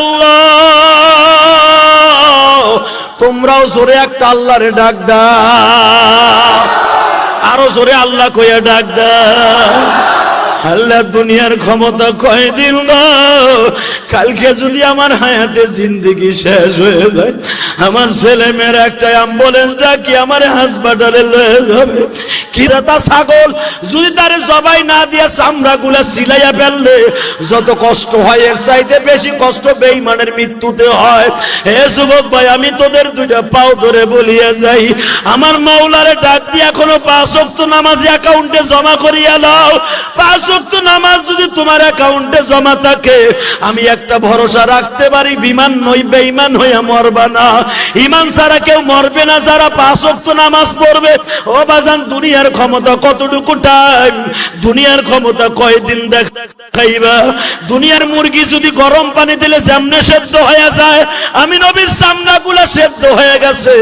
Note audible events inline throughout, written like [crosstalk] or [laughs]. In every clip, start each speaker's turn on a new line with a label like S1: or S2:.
S1: আল্লাহ, তোমরাও জোরে একটা আল্লাহরে ডাক দাও। আরও জোরে আল্লাহ কইয়া ডাক দা আল্লাহ দুনিয়ার ক্ষমতা কয়দিন গো কালকে যদি আমার হায়াতে জিন্দিগি শেষ হয়ে যায়, আমার ছেলে মেয়ের একটা অ্যাম্বুলেন্স ডাকি, আমার হাসপাতালে লয়ে যাবে। কিরাতা ছাগল, যদি তারে জবাই না দিয়ে চামড়া গুলা সিলাইয়া ফেললে, যত কষ্ট হয়, এর চাইতে বেশি কষ্ট বেইমানের মৃত্যুতে হয়। হে যুবক ভাই, আমি তোদের দুইটা পাও ধরে বলিয়া যাই। আমার মাওলারে ডাক দিয়ে এখনও পাঁচ অক্ত নামাজ অ্যাকাউন্টে জমা করিয়া দাও। পাঁচ অক্ত নামাজ যদি তোমার অ্যাকাউন্টে জমা থাকে, আমি একটা ভরসা রাখতে পারি, বিমান নই বেইমান হইয়া মরবা না। ইমান ছাড়া কেউ মরবে না, যারা পাঁচ অক্ত নামাজ পড়বে। ও বাজান, দুনিয়ার ক্ষমতা কতটুকু টাইম দুনিয়ার ক্ষমতা কয়দিন দেখাইবা? দুনিয়ার মুরগি যদি গরম পানি দিলে যেমনে সেদ্ধ হয়ে যায়, আমি নবীর সামনাগুলা সেদ্ধ হয়ে গেছে।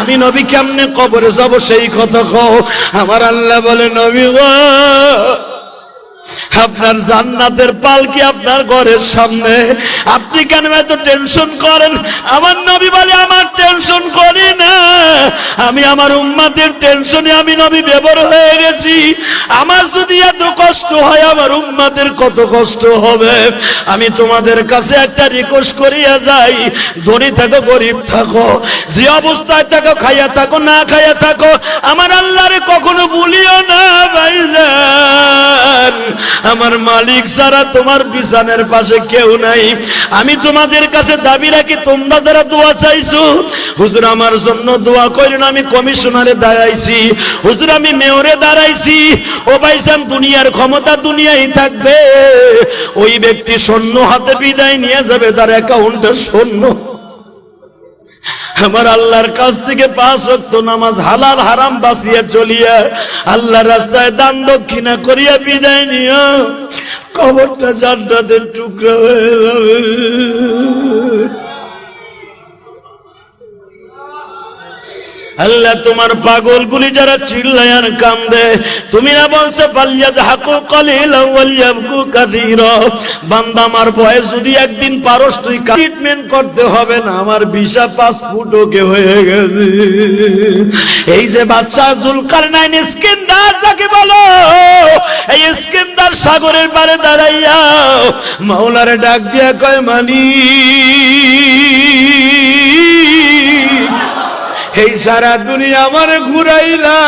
S1: আমি নবী কেমনে কবরে যাব সেই কথা কও? আমার আল্লাহ বলে, নবী আপনার জান্নাতের পালকি আপনার ঘরের সামনে। আপনি কেন এত টেনশন করেন? আমার নবী বলে, আমার টেনশন করি না। আমি আমার উম্মাদের টেনশনে আমি নবী বেবর হয়ে গেছি। আমার যদি এত কষ্ট হয়, আমার উম্মাদের কত কষ্ট হবে? আমি তোমাদের কাছে একটা রিকোয়েস্ট করিয়া যাই। ধনী থাকো, গরিব থাকো। যে অবস্থায় থাকো, খাইয়া থাকো, না খাইয়া থাকো, আমার আল্লাহরে কখনো বলিও না ভাইজান। আমার মালিক ছাড়া তোমার বিছানের পাশে কেউ নাই, আমি তোমাদের কাছে দাবি রাখি, তোমরা যারা দোয়া চাইছো, হুজুর আমার জন্য দোয়া করেন আমি কমিশনারে দাঁড়াইছি, হুজুর আমি মেয়রে দাঁড়াইছি, ও ভাইজান দুনিয়ার ক্ষমতা দুনিয়াই থাকবে, ওই ব্যক্তি সৈন্য হাতে বিদায় নিয়ে যাবে, তার অ্যাকাউন্টে সৈন্য আমার আল্লাহর কাছ থেকে পাঁচ অক্ত নামাজ হালাল, হারাম বাসিয়া চলিয়া আল্লাহ রাস্তায় দান দক্ষিণা করিয়া বিদায় নিও কবরটা জান্নাতের টুকরা হয়ে যাবে। আল্লাহ তোমার পাগল গুলি যারা চিল্লায়ান কান্দে, তুমি না বলছে পাল্লিয়া হাকু কলিল ওয়ালিয়াবকু কাদির বান্দা আমার বয়স যদি একদিন পারস, তুই ট্রিটমেন্ট করতে হবে না, আমার ভিসা পাসপোর্ট ওকে হয়ে গেছে। এই যে বাচ্চা জুলকার নাইন স্কিন্দার যাকে বলো, এই স্কিন্দার সাগরের পারে দাঁড়াইয়া মাওলারে ডাক দিয়া কয় মানি এই সারা দুনিয়া আমার ঘুরাইলা।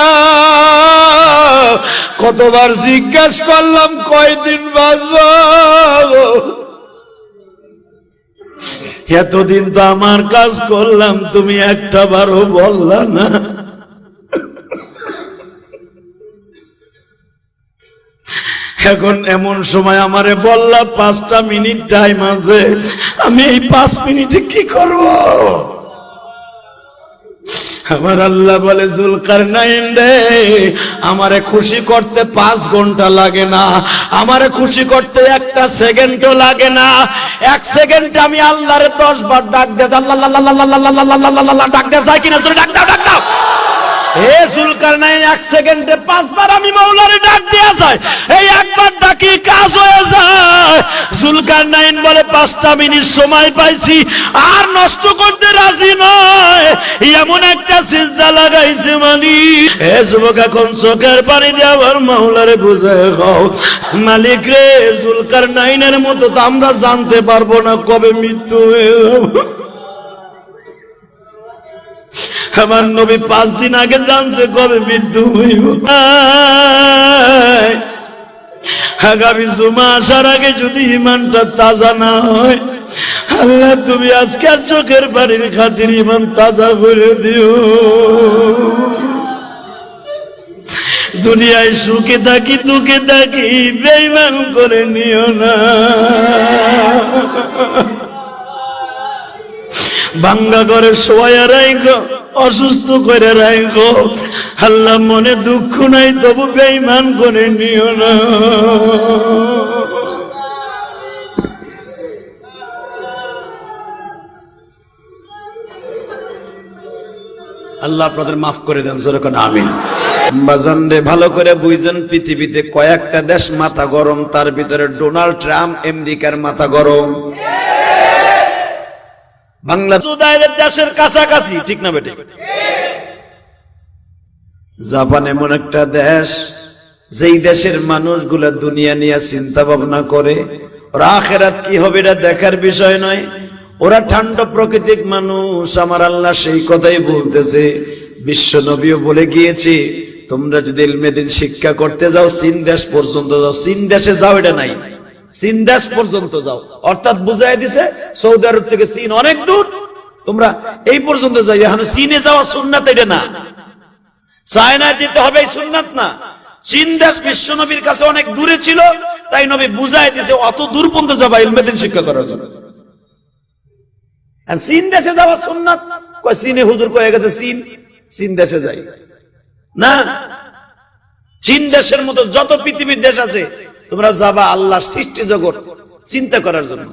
S1: কতবার জিজ্ঞাস করলাম, কয়দিন বাঁচব? এতদিন তো আমার কাজ করলাম, তুমি একটা বারও বললা না। এখন এমন সময় আমারে বললা, পাঁচটা মিনিট টাইম আছে, আমি এই পাঁচ মিনিটে কি করব? আমার আল্লাহ বলে জুলকার নাইন রে আমারে খুশি করতে পাঁচ ঘণ্টা লাগে না আমারে খুশি করতে একটা সেকেন্ডও লাগে না এক সেকেন্ড আমি আল্লাহরে দশ বার ডাক দেয় আল্লাহ ডাক দিয়ে যাই কিনা ডাক দাও ডাক দাও হে নাইন এক সেকেন্ডে পাঁচবার আমি ডাক একবার ডাকি কাজ হয়ে যায়। নাইন বলে, পাঁচটা মিনিট সময় পাইছি, আর নষ্ট করতে রাজি এমন একটা লাগাইছে হে চোখের পানি বুঝায় খাও। মালিক রে জুলকার নাইনের মতো তো আমরা জানতে পারব না কবে মৃত্যু হয়ে আমার নবী পাঁচ দিন আগে জানছে কবে মৃত্যু হইব। আগামী জুমা আসার আগে যদি ইমানটা তাজা না হয়, আল্লাহ তুমি আজকে চোখের বাড়ির খাতির ইমান তাজা করে দিও। দুনিয়ায় সুখে থাকি, দুঃখে থাকি বেইমান করে নিও না। ভাঙ্গা করে শোয়া রাইগো অসুস্থ করে রাইগো। আল্লাহ মনে দুঃখ নাই, তবু বেইমান করে নিও না। আল্লাহ আপনাদের মাফ করে দেন যেরকম আমিন। বাজান রে, ভালো করে বুঝছেন পৃথিবীতে কয়েকটা দেশ মাথা গরম, তার ভিতরে ডোনাল্ড ট্রাম্প আমেরিকার মাথা গরম। বাংলা দেশের কাছাকাছি ঠিক না বেটে? জাপান এমন একটা দেশ যেই দেশের মানুষগুলা দুনিয়া নিয়ে চিন্তা ভাবনা করে ওরা আখেরাত কি হবে এটা দেখার বিষয় নয়। ওরা ঠান্ডা প্রকৃতিক মানুষ আমার আল্লাহ সেই কথাই বলতেছে। বিশ্ব নবীও বলে গিয়েছে তোমরা যদি ইলমেদিন শিক্ষা করতে যাও চীন দেশ পর্যন্ত যাও চীন দেশে যাও এটা নাই। চীন দেশ পর্যন্ত যাও। অর্থাৎ বুঝাই দিছে, সৌদি আরব থেকে চীন অনেক দূর। তোমরা এই পর্যন্ত যাই এখন চীনে যাওয়া সুন্নাত এটা না। চায়না যেতে হবে এই সুন্নাত না। চীন দেশ বিশ্ব নবীর কাছে অনেক দূরে ছিল, তাই নবী বুঝাই দিছে, অত দূর পর্যন্ত যাবা ইলমেদিন শিক্ষা করার জন্য। চীন দেশে যাওয়া সুন্নাত চীনে হুজুর কয়ে গেছে, চীন চীন দেশে যাই। না, চীন দেশের মতো যত পৃথিবীর দেশ আছে তোমরা যাবা আল্লাহর সৃষ্টি জগৎ চিন্তা করার জন্য।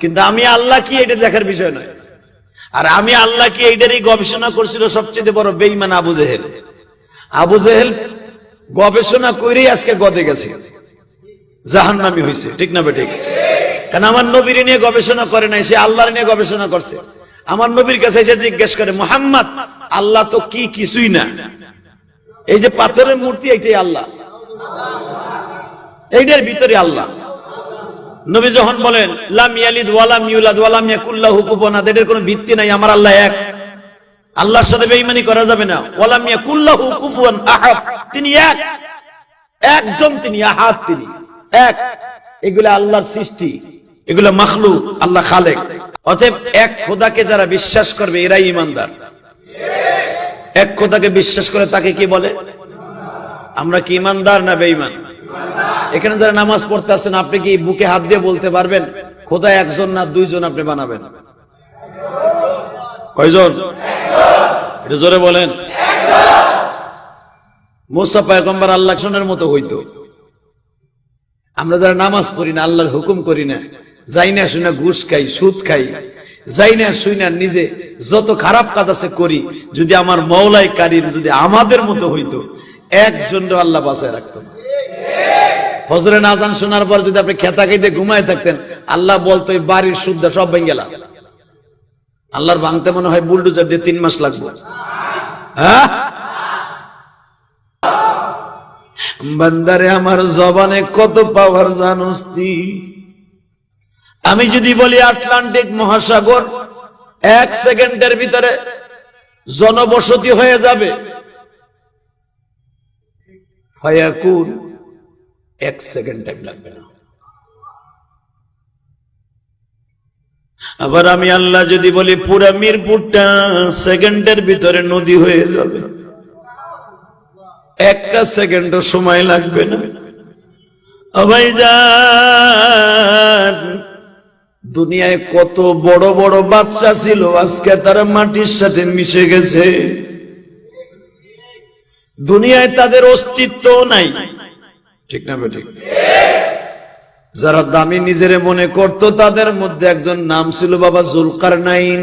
S1: কিন্তু আমি আল্লাহ কি এটা দেখার বিষয় নয়। আর আমি আল্লাহ কি এইটারই গবেষণা করছিল সবচেয়ে বড় বেইমান আবু জেহেল। আবু জেহেল গবেষণা করেই আজকে গদে গেছে। জাহান্নামি হয়েছে ঠিক না বেঠিক? কারণ আমার নবীর নিয়ে গবেষণা করে নাই সে আল্লাহর নিয়ে গবেষণা করছে। আমার নবীর কাছে এসে জিজ্ঞেস করে মোহাম্মদ আল্লাহ তো কি কিছুই না? এই যে পাথরের মূর্তি এইটাই আল্লাহ। এইটার ভিতরে আল্লাহ। নবী যখন বলেন এটার ভিত্তি নাই, আমার আল্লাহ এক। আল্লাহর সাথে করা যাবে না। ওয়ালাম কুফুয়ান তিনি এক। একজন তিনি তিনি। এক। এগুলা আল্লাহর সৃষ্টি। এগুলা মাখলু আল্লাহ খালেক। অতএব এক খোদাকে যারা বিশ্বাস করবে, এরাই ইমানদার এক খোদাকে বিশ্বাস করে তাকে কি বলে? আমরা কি ইমানদার না বেঈমান? এখানে যারা নামাজ পড়তে আসছেন, আপনি কি বুকে হাত দিয়ে বলতে পারবেন খোদা একজন না দুইজন আপনি বানাবেন? কয়জন? এটা জোরে বলেন। আল্লাহ মতো হইতো। আমরা যারা নামাজ পড়ি না, আল্লাহর হুকুম করি না, যাই না শুনে ঘুষ খাই, সুদ খাই, যাই না শুই না নিজে যত খারাপ কাজ আছে করি, যদি আমার মৌলাই কারিম যদি আমাদের মতো হইতো একজন আল্লাহ বাঁচায় রাখতো। ফজরে নাজান শোনার পর যদি আপনি খেতা খেতে ঘুমায় থাকতেন, আল্লাহ বলতো, এই বাড়ির শুদ্ধ সব ভেঙে গেলাম আল্লাহর ভাঙতে মনে হয় বুলডোজার দিয়ে তিন মাস লাগবে। হ্যাঁ? বান্দারে, আমার জবানে কত পাওয়ার জানোস আমি যদি বলি আটলান্টিক মহাসাগর, এক সেকেন্ডের ভিতরে জনবসতি হয়ে যাবে। ফায়াকুন এক সেকেন্ড টাইম লাগবে না। আবার আমি আল্লাহ যদি বলি, পুরা মিরপুরটা সেকেন্ডের ভিতরে নদী হয়ে যাবে। একটা সেকেন্ডও সময় লাগবে না। দুনিয়ায় কত বড় বড় বাচ্চা ছিল, আজকে তারা মাটির সাথে মিশে গেছে। দুনিয়ায় তাদের অস্তিত্ব নাই। ঠিক না ঠিক যারা দামি নিজের মনে করত, তাদের মধ্যে একজন নাম ছিল বাবা জুলকার নাইন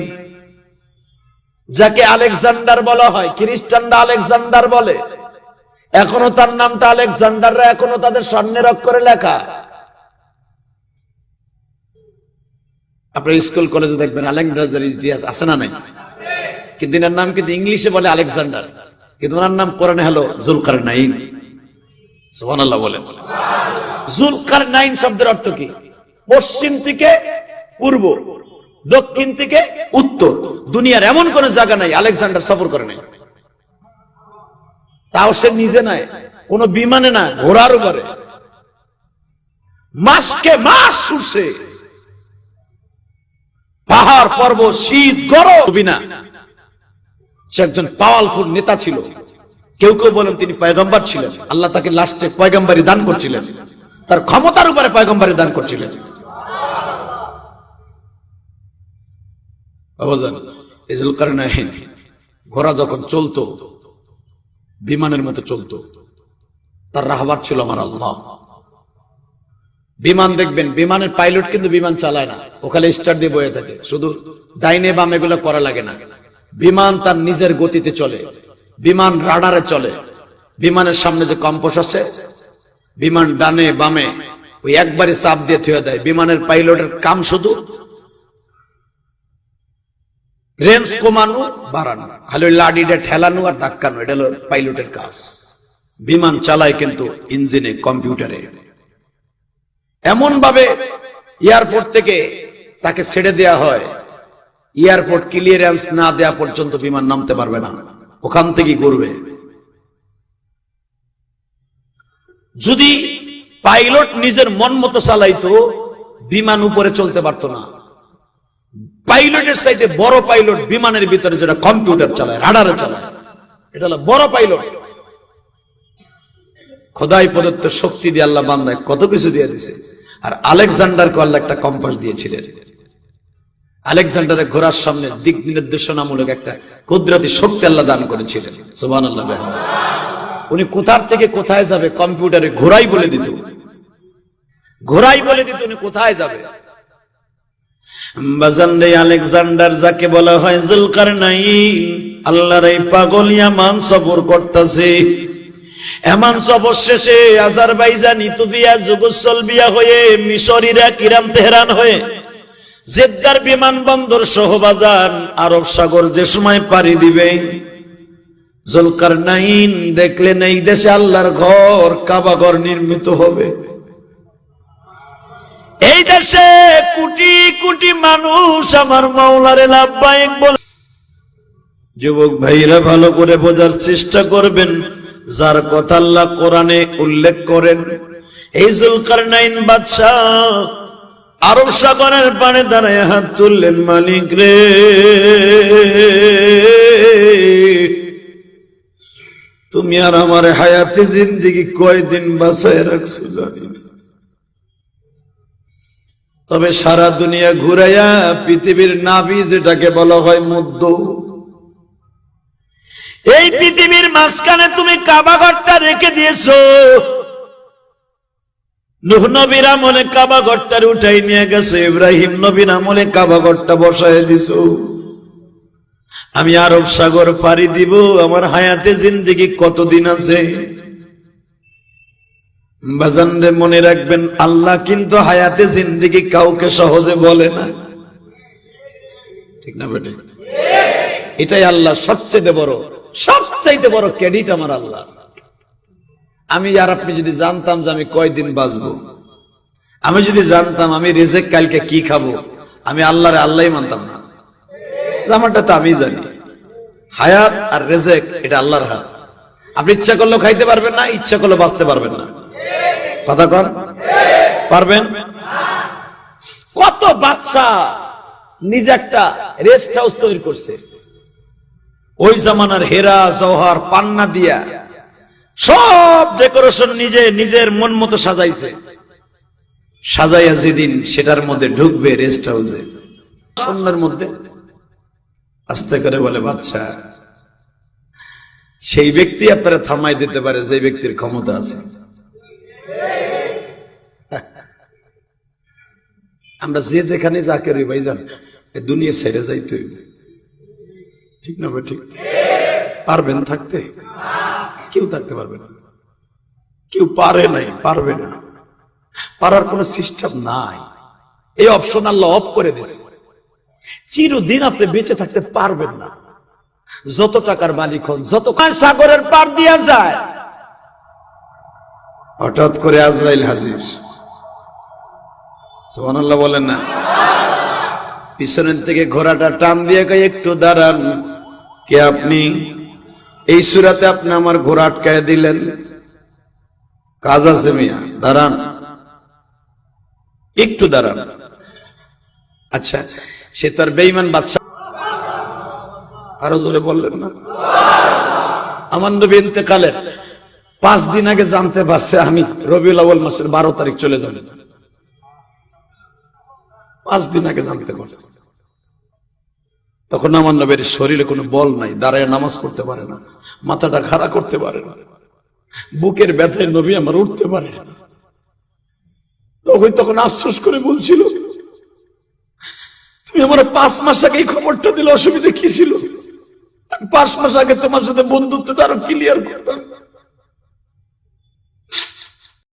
S1: যাকে আলেকজান্ডার বলা হয় খ্রিস্টানরা আলেকজান্ডার বলে। এখনও তার নামটা আলেকজান্ডাররা এখনও তাদের স্বর্ণের অক্ষরে লেখা। আপনার স্কুল, কলেজে দেখবেন আলেকজান্ডার ইতিহাস আছে না নাই? কিন্তু এনার নাম কিন্তু ইংলিশে বলে আলেকজান্ডার। কিন্তু ওনার নাম কোরআনে হলো জুলকার নাইন সুবহানাল্লাহ বলেন। জুলকার নাইন শব্দের অর্থ কি? পশ্চিম থেকে পূর্ব, দক্ষিণ থেকে উত্তর। দুনিয়ার এমন কোন জায়গা নাই, আলেকজান্ডার সফর করে নাই। তাও সে নিজে নাই, কোন বিমানে না, ঘোড়ার উপরে। মাসকে মাস ছুটছে পাহাড়, পর্বত, শীত, গরম বিনা সে একজন পাওয়ারফুল নেতা ছিল। কেউ কেউ বলেন তিনি পয়গম্বর ছিলেন। আল্লাহ তাকে লাস্টে পয়গম্বরী দান করছিলেন। তার ক্ষমতার উপরে পয়গম্বরী দান করছিলেন। ঘোড়া যখন চলতো, বিমানের মতো চলতো, তার রাহবার ছিল আমার আল্লাহ। বিমান দেখবেন, বিমানের পাইলট কিন্তু বিমান চালায় না। ওখানে স্টার দিয়ে বয়ে থাকে। শুধু ডাইনে বাম এগুলো করা লাগে না। বিমান তার নিজের গতিতে চলে। বিমান রাডারে চলে। বিমানের সামনে যে কম্পোস আছে, বিমান ডানে বামে ওই একবারে চাপ দিয়ে থুয়ে দেয়। বিমানের পাইলটের কাম শুধু
S2: রেঞ্জ কমানো, বাড়ানো। খালি ওই লাডিটা ঠেলানো আর ধাক্কানো, এটা হলো পাইলটের কাজ। বিমান চালায় কিন্তু ইঞ্জিনে, কম্পিউটারে। এমন ভাবে এয়ারপোর্ট থেকে তাকে ছেড়ে দেয়া হয়। এয়ারপোর্ট ক্লিয়ারেন্স না দেয়া পর্যন্ত বিমান নামতে পারবে না। ওখান থেকেই করবে যদি পাইলট নিজের মন মতো চালাইতো, বিমান উপরে চলতে পারতো না। পাইলটের চাইতে বড় পাইলট বিমানের ভিতরে যেটা কম্পিউটার চালায়, রাডারে চালায়, এটা হলো বড় পাইলট। খোদাই প্রদত্ত শক্তি দিয়ে আল্লাহ বান্দায় কত কিছু দিয়ে দিছে। আর আলেকজান্ডারকে আল্লাহ একটা কম্পাস দিয়েছিলেন। আলেকজান্ডারের ঘোড়ার সামনে দিক নির্দেশনামূলক একটা কুদরতি শক্তি আল্লাহ দান করেছিলেন। সুবান আল্লাহ উনি কোথার থেকে কোথায় যাবে? কম্পিউটারে ঘোড়াই বলে দিত। ঘোড়াই বলে দিত উনি কোথায় যাবে? আলেকজান্ডার যাকে বলা হয় জুলকার নাইন আল্লাহর এই পাগল ইয়ামান সফর করতেছে। এমন সফর শেষে আজারবাইজান ইতুবিয়া যুগোসল বিয়া হয়ে মিশরিরা কিরাম তেহরান হয়ে জেদ্দার বিমানবন্দর সহবাজান আরব সাগর যে সময় পাড়ি দিবে জুলকার নাইন দেখলেন এই দেশে আল্লাহর ঘর কাবাঘর নির্মিত হবে। এই দেশে কোটি কোটি মানুষ আমার মাওলারে লাভবাহিক বলে। যুবক ভাইরা, ভালো করে বোঝার চেষ্টা করবেন, যার কথা আল্লাহ কোরআনে উল্লেখ করেন। এই জুলকার নাইন বাদশাহ আরব সাগরের পানে দাঁড়ায় হাত তুললেন মালিক রে। তুমি আর আমার হায়াতে জিন্দিগি কয়দিন বাসায় রাখছো জানি তবে সারা দুনিয়া ঘুরাইয়া পৃথিবীর নাভি যেটাকে বলা হয় মধ্য। এই পৃথিবীর মাঝখানে তুমি কাবাঘরটা রেখে দিয়েছ। নুহ নবীর আমলে কাবাঘরটার উঠাই নিয়ে গেছে, ইব্রাহিম নবীর আমলে কাবাঘরটা বসায় দিছো। আমি আরব সাগর পাড়ি দিব, আমার হায়াতে জিন্দিগি কতদিন আছে? মনে রাখবেন, আল্লাহ কিন্তু হায়াতে জিন্দিগি কাউকে সহজে বলে না। ঠিক না বেটে? এটাই আল্লাহ সবচেয়ে বড়, সবচাইতে বড় ক্রেডিট আমার আল্লাহ। আমি আর আপনি যদি জানতাম যে আমি কয়দিন বাঁচবো, আমি যদি জানতাম আমি রেজেক কালকে কি খাব, আমি আল্লাহরে আল্লাহ মানতাম না। আমারটা তো আমি জানি। হায়াত আর রেজেক, এটা আল্লাহর হাত। আপনি ইচ্ছা করলেও খাইতে পারবেন না, ইচ্ছা করলেও বাঁচতে পারবেন না। কথা কর পারবেন? কত বাচ্চা নিজে একটা রেস্ট হাউস তৈরি করছে। ওই জামানার হেরা, জওহার, পান্না দিয়া সব ডেকোরেশন নিজে, নিজের মন মতো সাজাইছে। সাজাইয়া যেদিন সেটার মধ্যে ঢুকবে রেস্ট হাউসে সন্ধ্যার মধ্যে। আস্তে করে বলে, বাচ্চা, সেই ব্যক্তি আপনারা থামাই দিতে পারে যে ব্যক্তির ক্ষমতা আছে। [laughs] আমরা যে যেখানে যা করি, ভাইজান, এ দুনিয়া ছেড়ে যাইতে ঠিক না ভাই, ঠিক? পারবেন থাকতে? কেউ থাকতে পারবে না। কেউ পারে নাই, পারবে না। পারার কোনো সিস্টেম নাই। এই অপশন আল্লাহ অফ করে দিয়েছে। চিরদিন আপনি বেঁচে থাকতে পারবেন না। যত টাকার মালিক হন, যত সাগরের পার দিয়া যায়। হঠাৎ করে আজরাইল হাজির। সুবহানাল্লাহ বলেন না। পিছনের থেকে ঘোড়াটা টান দিয়ে একটু দাঁড়ান। কে আপনি? এই সুরাতে আপনি আমার ঘোড়া আটকায় দিলেন। কাজ আছে মিয়া, দাঁড়ান। একটু দাঁড়ান। আচ্ছা সে তার বেইমান বাচ্চা আরও জোরে বললেন না? আমার নবী ইন্তেকালের পাঁচ দিন আগে জানতে পারছে আমি রবিউল আউয়াল মাসের বারো তারিখ চলে যাবে। পাঁচ দিন আগে জানতে পারছে। তখন আমার নবীর শরীরে কোনো বল নাই, দাঁড়ায় নামাজ পড়তে পারে না, মাথাটা খাড়া করতে পারে না, বুকের ব্যথায় নবী আমার উঠতে পারে না। তখন তখন আফসোস করে বলছিল, তুমি আমার পাঁচ মাস আগে এই খবরটা দিলে অসুবিধা কি ছিল? পাঁচ মাস আগে তোমার সাথে বন্ধুত্বটা আরও ক্লিয়ার করতাম।